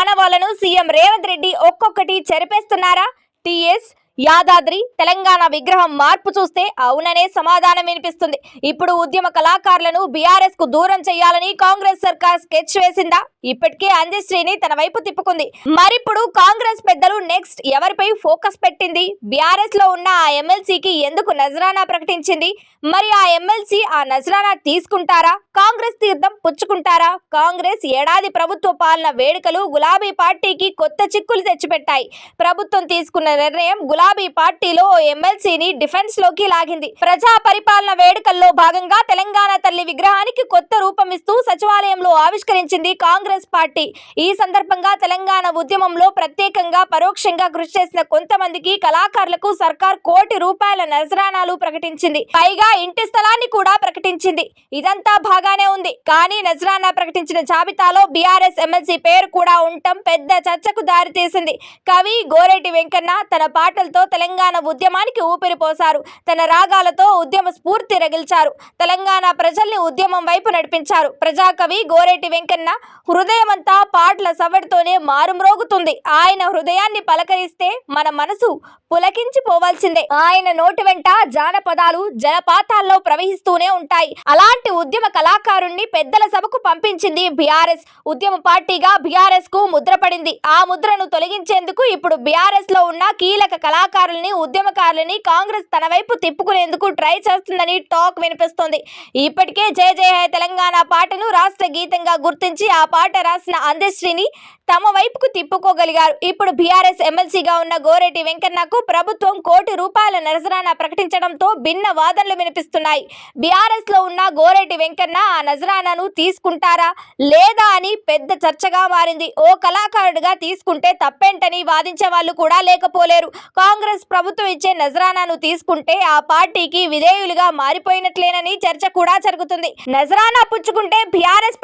ఆనవాళ్ళను CM Revanth Reddy ఒక్కొక్కటి చెరిపేస్తున్నారా? TS Yadadri Telangana విగ్రహం మార్పు చూస్తే అవుననే సమాధానం వినిపిస్తుంది. ఇప్పుడు ఉద్యమ కళాకారులను బీఆర్ఎస్కు దూరం చేయాలని కాంగ్రెస్ సర్కార్ స్కెచ్ వేసిందా? ఇప్పటికే అంజశ్రీని తన వైపు తిప్పుకుంది. మరిప్పుడు కాంగ్రెస్ పెద్దలు నెక్స్ట్ ఎవరిపై ఫోకస్ పెట్టింది? బీఆర్ఎస్లో ఉన్న ఆ ఎమ్మెల్సీకి ఎందుకు నజరానా ప్రకటించింది? మరి ఆ ఎమ్మెల్సీ ఆ నజరానా తీసుకుంటారా? కాంగ్రెస్ తీర్థం పుచ్చుకుంటారా? కాంగ్రెస్ ఏడాది ప్రభుత్వ పాలన వేడుకలు గులాబీ పార్టీకి కొత్త చిక్కులు తెచ్చిపెట్టాయి. ప్రభుత్వం తీసుకున్న నిర్ణయం గులాబీ పార్టీలో ఎమ్మెల్సీని డిఫెన్స్లోకి లాగింది. ప్రజా పరిపాలన వేడుకల్లో భాగంగా తెలంగాణ తల్లి విగ్రహానికి కొత్త రూపం ఇస్తూ సచివాలయంలో ఆవిష్కరించింది కాంగ్రెస్ పార్టీ. ఈ సందర్భంగా తెలంగాణ ఉద్యమంలో ప్రత్యేకంగా పరోక్షంగా కృషి చేసిన కొంతమందికి కళాకారులకు సర్కార్ కోటి రూపాయల నజరానాలు ప్రకటించింది. పైగా ఇంటి స్థలాన్ని కూడా ప్రకటించింది. ఇదంతా బాగానే ఉంది. కానీ నజరానా ప్రకటించిన జాబితాలో బీఆర్ఎస్ ఎమ్మెల్సీ పేరు కూడా ఉండటం పెద్ద చర్చకు దారితీసింది. కవి గోరెడ్డి వెంకన్న తన పాటలతో తెలంగాణ ఉద్యమానికి ఊపిరి పోశారు తన రాగాలతో ఉద్యమ స్ఫూర్తి రగిల్చారు. తెలంగాణ ప్రజల్ని ఉద్యమం వైపు నడిపించారు. ప్రజాకవి గోరేటి వెంకన్న హృదయమంతా పాటల సవడితోనే మారుమ్రోగుతుంది. ఆయన హృదయాన్ని పలకరిస్తే మన మనసు పులకించిపోవాల్సిందే. ఆయన నోటి వెంట జానపదాలు జలపాతాల్లో ప్రవహిస్తూనే ఉంటాయి. అలాంటి ఉద్యమ కళాకారుణ్ణి పెద్దల సభకు పంపించింది బీఆర్ఎస్. ఉద్యమ పార్టీగా బీఆర్ఎస్కు ముద్ర పడింది. ఆ ముద్రను తొలగించేందుకు ఇప్పుడు బీఆర్ఎస్లో ఉన్న కీలక కళా కళాకారుల్ని ఉద్యమకారులని కాంగ్రెస్ తన వైపు తిప్పుకునేందుకు ట్రై చేస్తుందని టాక్ వినిపిస్తోంది. ఇప్పటికే జయ జయ హే తెలంగాణ పాటను రాష్ట్ర గీతంగా గుర్తించి ఆ పాట రాసిన అందశ్రీని తమ వైపుకు తిప్పుకోగలిగారు. ఇప్పుడు బీఆర్ఎస్ ఎమ్మెల్సీగా ఉన్న గోరెటి వెంకన్నకు ప్రభుత్వం కోటి రూపాయల నజరానా ప్రకటించడంతో భిన్న వాదనలు వినిపిస్తున్నాయి. బీఆర్ఎస్లో ఉన్న గోరెటి వెంకన్న ఆ నజరానాను తీసుకుంటారా లేదా అని పెద్ద చర్చగా మారింది. ఓ కళాకారుడిగా తీసుకుంటే తప్పేంటని వాదించే వాళ్ళు కూడా లేకపోలేరు. కాంగ్రెస్ ప్రభుత్వం ఇచ్చే నజరానాను తీసుకుంటే ఆ పార్టీకి విధేయులుగా మారిపోయినట్లేనని చర్చ కూడా జరుగుతుంది. నజరానా పుచ్చుకుంటే బీఆర్ఎస్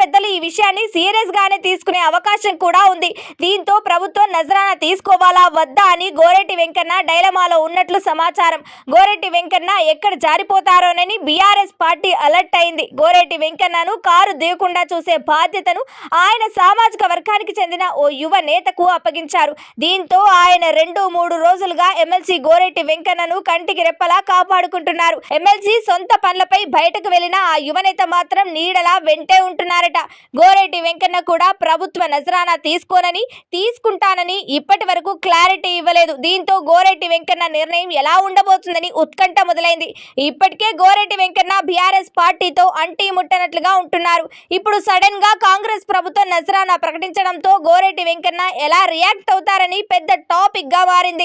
విషయాన్ని సీరియస్ గానే తీసుకునే అవకాశం కూడా ఉంది. దీంతో ప్రభుత్వం నజరానా తీసుకోవాలా వద్దా అని గోరెటి వెంకన్న డైలమాలో ఉన్నట్లు సమాచారం. గోరెడ్డి వెంకన్న ఎక్కడ జారిపోతారోనని బీఆర్ఎస్ పార్టీ అలర్ట్ అయింది. గోరెటి వెంకన్నను కారు దిగకుండా చూసే బాధ్యతను ఆయన సామాజిక వర్గానికి చెందిన ఓ యువ నేతకు అప్పగించారు. దీంతో ఆయన రెండు మూడు రోజులుగా ఎమ్మెల్సీ గోరెటి వెంకన్నను కంటికి రెప్పలా కాపాడుకుంటున్నారు. ఎమ్మెల్సీ సొంత పనులపై బయటకు వెళ్ళిన ఆ యువనేత మాత్రం నీడలా వెంటే ఉంటున్నారట. గోరెడ్డి వెంకన్న కూడా ప్రభుత్వ నజరానా తీసుకోనని తీసుకుంటానని ఇప్పటి వరకు క్లారిటీ ఇవ్వలేదు. దీంతో గోరెడ్డి వెంకన్న నిర్ణయం ఎలా ఉండబోతుందని ఉత్కంఠ మొదలైంది. ఇప్పటికే గోరెడ్డి వెంకన్న బీఆర్ఎస్ పార్టీతో అంటీ ముట్టనట్లుగా ఉంటున్నారు. ఇప్పుడు సడన్గా కాంగ్రెస్ ప్రభుత్వం నజరానా ప్రకటించడంతో గోరెడ్డి వెంకన్న ఎలా రియాక్ట్ అవుతారని పెద్ద టాపిక్గా మారింది.